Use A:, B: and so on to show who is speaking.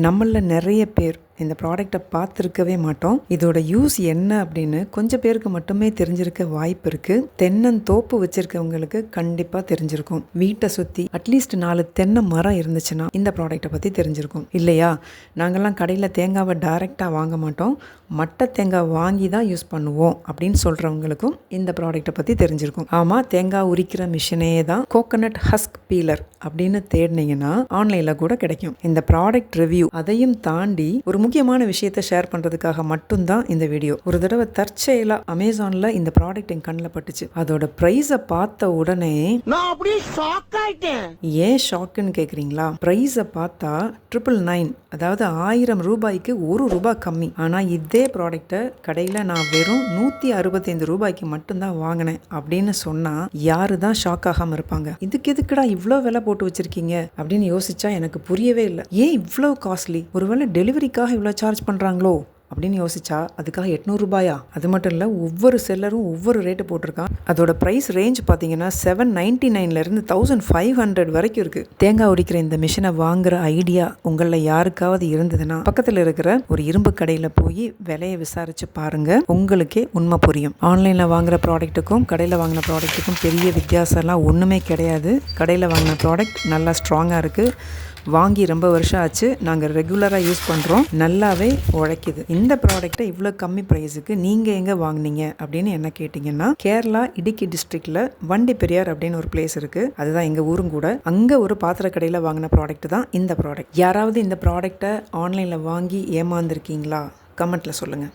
A: நம்மளில் நிறைய பேர் இந்த ப்ராடக்டை பார்த்துருக்கவே மாட்டோம். இதோட யூஸ் என்ன அப்படின்னு கொஞ்சம் பேருக்கு மட்டுமே தெரிஞ்சிருக்க வாய்ப்பு இருக்குது தென்னந்தோப்பு வச்சுருக்கவங்களுக்கு கண்டிப்பாக தெரிஞ்சிருக்கும். வீட்டை சுற்றி அட்லீஸ்ட் நாலு தென்னை மரம் இருந்துச்சுன்னா இந்த ப்ராடக்ட்டை பற்றி தெரிஞ்சிருக்கும். இல்லையா? நாங்கள்லாம் கடையில் தேங்காவை டைரெக்டாக வாங்க மாட்டோம். மட்டை தேங்காய் வாங்கி தான் யூஸ் பண்ணுவோம் அப்படின்னு சொல்கிறவங்களுக்கும் இந்த ப்ராடக்ட்டை பற்றி தெரிஞ்சிருக்கும். ஆமாம் தேங்காய் உரிக்கிற மிஷினே தான் கோகனட் ஹஸ்க் பீலர் அப்படின்னு தேடினீங்கன்னா ஆன்லைனில் கூட கிடைக்கும். இந்த ப்ராடக்ட் ரிவ்யூ அதையும் தாண்டி ஒரு முக்கியமான விஷயத்தை ஷேர் பண்ணுறதுக்காக மட்டும்தான் இந்த வீடியோ ஒரு தடவை தற்செயலாக அமேசானில் இந்த ப்ராடக்ட் என் கண்ணில் பட்டுச்சு. அதோட ப்ரைஸை பார்த்த உடனே
B: நான் அப்படியே ஷாக் ஆயிட்டேன்.
A: ஏன் ஷாக்குன்னு கேட்குறீங்களா ப்ரைஸை பார்த்தா ட்ரிபிள் நைன் அதாவது ஆயிரம் ரூபாய்க்கு ஒரு ரூபாய் கம்மி. ஆனால் இதே ப்ராடக்ட்டை கடையில் நான் வெறும் நூற்றி அறுபத்தைந்து ரூபாய்க்கு மட்டும்தான் வாங்கினேன் அப்படின்னு சொன்னால் யாரு தான் ஷாக் ஆகாமல் இருப்பாங்க. இதுக்கு எதுக்குடா இவ்வளோ விலை போட்டு வச்சிருக்கீங்க? அப்படின்னு யோசிச்சா எனக்கு புரியவே இல்லை. ஏன் இவ்வளோ காஸ்ட்லி ஒருவேளை டெலிவரிக்காக இவ்வளோ சார்ஜ் பண்ணுறாங்களோ அப்படின்னு யோசிச்சா அதுக்காக எட்நூறுபாயா அது மட்டும் இல்லை ஒவ்வொரு செல்லரும் ஒவ்வொரு ரேட்டு போட்டிருக்கான். அதோட ப்ரைஸ் ரேஞ்ச் பார்த்தீங்கன்னா செவன் நைன்ட்டி நைன்லேருந்து தௌசண்ட் ஃபைவ் ஹண்ட்ரட் வரைக்கும் இருக்குது தேங்காய் உடிக்கிற இந்த மிஷினை வாங்குற ஐடியா உங்களில் யாருக்காவது இருந்ததுன்னா பக்கத்தில் இருக்கிற ஒரு இரும்பு கடையில் போய் விலையை விசாரித்து பாருங்கள் உங்களுக்கே உண்மை புரியும். ஆன்லைனில் வாங்குற ப்ராடக்ட்டுக்கும் கடையில் வாங்கின ப்ராடக்ட்டுக்கும் பெரிய வித்தியாசம்லாம் ஒன்றுமே கிடையாது. கடையில் வாங்கின ப்ராடக்ட் நல்லா ஸ்ட்ராங்காக இருக்குது வாங்கி ரொம்ப வருஷம் ஆச்சு. நாங்கள் ரெகுலராக யூஸ் பண்ணுறோம் நல்லாவே உழைக்குது. இந்த ப்ராடக்ட்டை இவ்வளோ கம்மி ப்ரைஸுக்கு நீங்கள் எங்கே வாங்குனீங்க? அப்படின்னு என்ன கேட்டிங்கன்னா கேரளா இடுக்கி டிஸ்ட்ரிக்டில் வண்டி பெரியார் அப்படின்னு ஒரு பிளேஸ் இருக்குது அதுதான் எங்கள் ஊரும் கூட. அங்கே ஒரு பாத்திர கடையில் வாங்கின ப்ராடக்ட் தான் இந்த ப்ராடக்ட் யாராவது இந்த ப்ராடக்ட்டை ஆன்லைனில் வாங்கி ஏமாந்துருக்கீங்களா? கமெண்ட்டில் சொல்லுங்கள்